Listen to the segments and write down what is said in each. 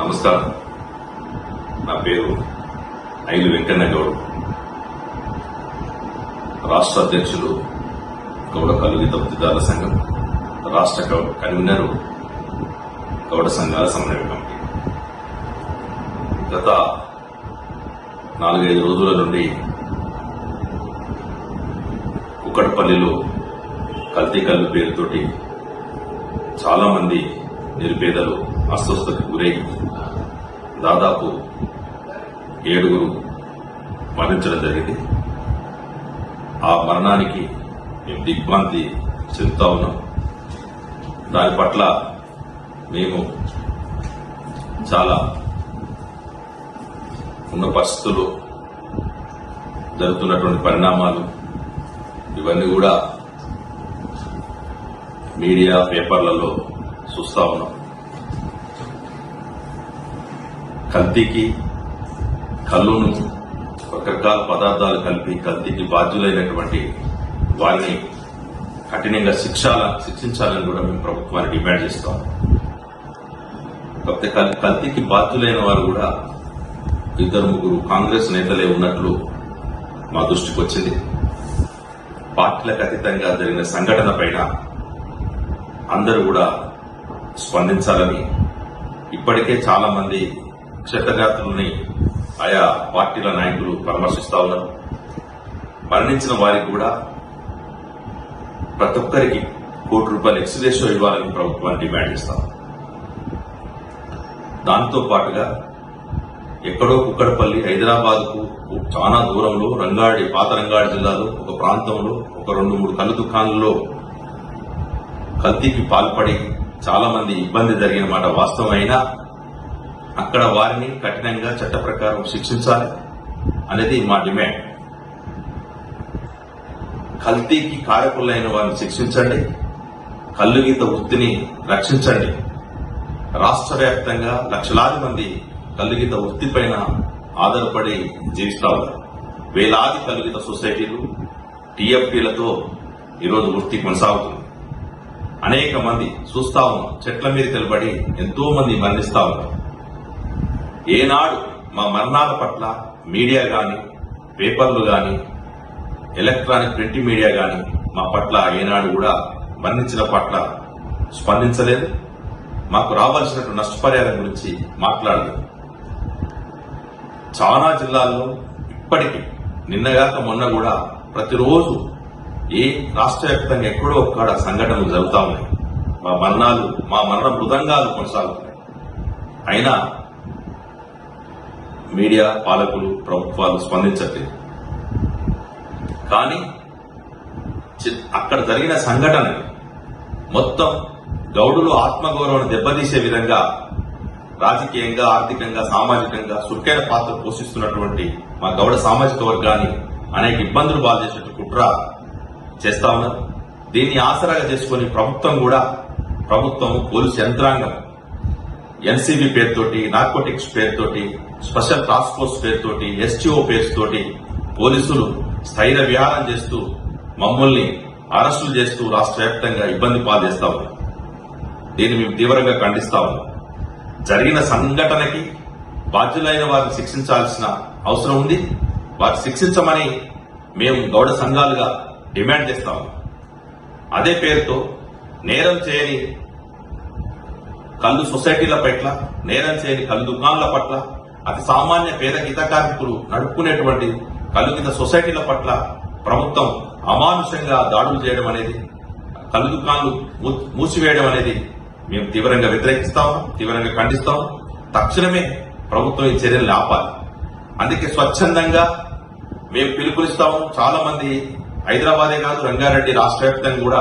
నమస్కారం. నా పేరు ఐలు వెంకన్న గౌడ్. రాష్ట్ర అధ్యక్షులు గౌడ కలుగి తప్పుదారుల సంఘం రాష్ట్ర కన్వీనరు గౌడ సంఘాల సమన్వయ కమిటీ. గత నాలుగైదు రోజుల నుండి కుక్కడపల్లిలో కల్తీ కల్లు పేరుతోటి చాలామంది నిరుపేదలు అస్వస్థతకు గురై దాదాపు ఏడుగురు మరణించడం జరిగింది. ఆ మరణానికి మేము దిగ్భ్రాంతి చెందుతా ఉన్నాం. దాని పట్ల మేము చాలా ఉన్న పరిస్థితులు జరుగుతున్నటువంటి పరిణామాలు ఇవన్నీ కూడా మీడియా పేపర్లలో చూస్తా ఉన్నాం. కల్తీకి కల్లును రకరకాల పదార్థాలు కలిపి కల్తీకి బాధ్యులైనటువంటి వారిని కఠినంగా శిక్షాల శిక్షించాలని కూడా మేము ప్రభుత్వాన్ని డిమాండ్ చేస్తాం. కాకపోతే కల్- కల్తీకి బాధ్యులైన వారు కూడా ఇద్దరు ముగ్గురు కాంగ్రెస్ నేతలే ఉన్నట్లు మా దృష్టికి వచ్చింది. పార్టీలకు అతీతంగా జరిగిన సంఘటన పైన అందరూ కూడా స్పందించాలని ఇప్పటికే చాలామంది మంది ఆయా పార్టీల నాయకులు పరామర్శిస్తా ఉన్నారు. మరణించిన వారికి కూడా ప్రతి ఒక్కరికి కోటి రూపాయలు ఎక్స్గ్రేషో ఇవ్వాలని ప్రభుత్వాన్ని డిమాండ్ చేస్తాం దాంతో పాటుగా ఎక్కడో కుక్కడపల్లి హైదరాబాద్కు చాలా దూరంలో రంగాడి పాత రంగాడి జిల్లాలో ఒక ప్రాంతంలో ఒక రెండు మూడు కళ్ళు దుకాణంలో కల్తీకి పాల్పడి చాలా మంది ఇబ్బంది జరిగిన మాట వాస్తవమైనా అక్కడ వారిని కఠినంగా చట్ట ప్రకారం శిక్షించాలి అనేది మా డిమాండ్. కల్తీకి కారకులైన వారిని శిక్షించండి కల్లుగీత వృత్తిని రక్షించండి. రాష్ట్ర వ్యాప్తంగా లక్షలాది మంది కల్లుగీత వృత్తి పైన ఆధారపడి జీవిస్తా ఉన్నారు. వేలాది కల్లుగీత సొసైటీలు టీఎఫ్టీలతో ఈరోజు వృత్తి కొనసాగుతుంది. అనేక మంది చూస్తా ఉన్నాం చెట్ల మీద తెలబడి ఎంతో మంది మరణిస్తా ఉన్నారు. ఏనాడు మా మరణాల పట్ల మీడియా కానీ పేపర్లు కానీ ఎలక్ట్రానిక్ ప్రింట్ మీడియా కానీ మా పట్ల ఏనాడు కూడా మరణించిన పట్ల స్పందించలేదు. మాకు రావాల్సినటువంటి నష్టపరిహారం గురించి మాట్లాడలేదు. చాలా జిల్లాల్లో ఇప్పటికీ నిన్నగాక మొన్న కూడా ప్రతిరోజు ఏ రాష్ట్ర వ్యాప్తంగా ఎక్కడో ఒక్కడ సంఘటనలు జరుగుతూ ఉన్నాయి. మా మరణాలు మా మరణ మృదంగాలు కొనసాగుతున్నాయి. అయినా మీడియా పాలకులు ప్రభుత్వాలు స్పందించట్లేదు. కానీ చి- అక్కడ జరిగిన సంఘటన మొత్తం గౌడులు ఆత్మగౌరవం దెబ్బతీసే విధంగా రాజకీయంగా ఆర్థికంగా సామాజికంగా చురుకైన పాత్ర పోషిస్తున్నటువంటి మా గౌడ సామాజిక వర్గాన్ని అనేక ఇబ్బందులు బాధ చేసినట్టు కుట్ర చేస్తా ఉన్నారు. దీన్ని ఆసరాగా చేసుకుని ప్రభుత్వం కూడా ప్రభుత్వం పోలీసు యంత్రాంగం ఎన్సీబీ పేరుతోటి నార్కోటిక్స్ పేరుతోటి స్పెషల్ టాస్క్ ఫోర్స్ పేరుతోటి ఎస్టీఓ పేరుతోటి పోలీసులు స్థైర్య విహారం చేస్తూ మమ్మల్ని అరెస్టులు చేస్తూ రాష్ట్ర వ్యాప్తంగా ఇబ్బంది పాలు దీన్ని మేము తీవ్రంగా ఖండిస్తా జరిగిన సంఘటనకి బాధ్యులైన వారిని శిక్షించాల్సిన అవసరం ఉంది. వారు శిక్షించమని మేము గౌడ సంఘాలుగా డిమాండ్ చేస్తాము అదే పేరుతో నేరం చేయని కళ్ళు సొసైటీల పట్ల నేరం చేయని కళ్ళు దుకాణాల పట్ల అతి సామాన్య పేద గీత కార్మికులు నడుపుకునేటువంటి కళ్ళు గీత సొసైటీల పట్ల ప్రభుత్వం అమానుషంగా దాడులు చేయడం అనేది కళ్ళు దుకాణాలు మూ- మూసివేయడం అనేది మేము తీవ్రంగా వ్యతిరేకిస్తాము తీవ్రంగా ఖండిస్తాము తక్షణమే ప్రభుత్వం ఈ చర్యలు ఆపాలి అందుకే స్వచ్ఛందంగా మేము పిలుపునిస్తాము చాలా మంది హైదరాబాదే కాదు రంగారెడ్డి రాష్ట్ర వ్యాప్తంగా కూడా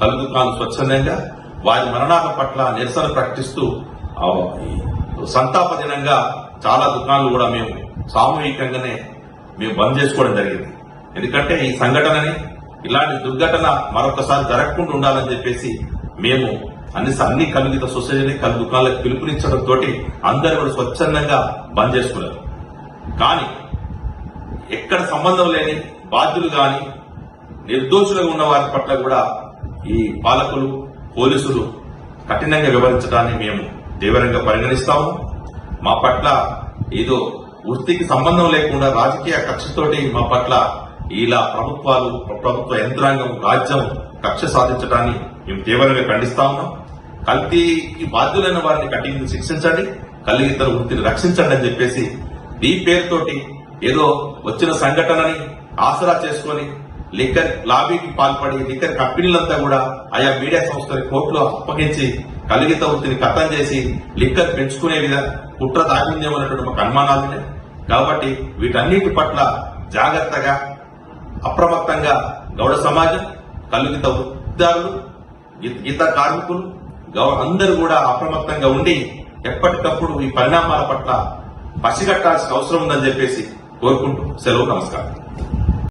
కళ్ళు దుకాణాలు స్వచ్ఛందంగా వారి మరణాల పట్ల నిరసన ప్రకటిస్తూ సంతాప దినంగా చాలా దుకాణాలు కూడా మేము సామూహికంగానే మేము బంద్ చేసుకోవడం జరిగింది. ఎందుకంటే ఈ సంఘటనని ఇలాంటి దుర్ఘటన మరొకసారి జరగకుండా ఉండాలని చెప్పేసి మేము అన్ని అన్ని కలుగిత సొసైటీని కలు దుకాణాలకు పిలుపునిచ్చడంతో అందరూ కూడా స్వచ్ఛందంగా బంద్ చేసుకున్నారు. కానీ ఎక్కడ సంబంధం లేని బాధ్యులు కానీ నిర్దోషులుగా ఉన్న వారి పట్ల కూడా ఈ పాలకులు పోలీసులు కఠినంగా వివరించడాన్ని మేము తీవ్రంగా పరిగణిస్తాము. మా పట్ల ఏదో వృత్తికి సంబంధం లేకుండా రాజకీయ కక్షతోటి మా పట్ల ఇలా ప్రభుత్వాలు ప్రభుత్వ యంత్రాంగం రాజ్యం కక్ష సాధించడాన్ని మేము తీవ్రంగా ఖండిస్తా ఉన్నాం కల్తీకి బాధ్యులైన వారిని కఠినంగా శిక్షించండి. కలిగితర వృత్తిని రక్షించండి అని చెప్పేసి ఈ పేరుతోటి ఏదో వచ్చిన సంఘటనని ఆసరా చేసుకొని లిక్కర్ లాబీకి పాల్పడి లిక్కర్ కంపెనీలంతా కూడా ఆయా మీడియా సంస్థలు కోర్టులో అప్పగించి కలిగిత వృత్తిని కథం చేసి లిక్కర్ పెంచుకునే విధంగా కుట్ర దాగిందేమన్నటువంటి మాకు అనుమానాలు కాబట్టి వీటన్నిటి పట్ల జాగ్రత్తగా అప్రమత్తంగా గౌడ సమాజం కలుగిత వృత్తిదారులు గీ- గీత కార్మికులు గౌ- అందరూ కూడా అప్రమత్తంగా ఉండి ఎప్పటికప్పుడు ఈ పరిణామాల పట్ల పసిగట్టాల్సిన అవసరం ఉందని చెప్పేసి కోరుకుంటూ సెలవు నమస్కారం.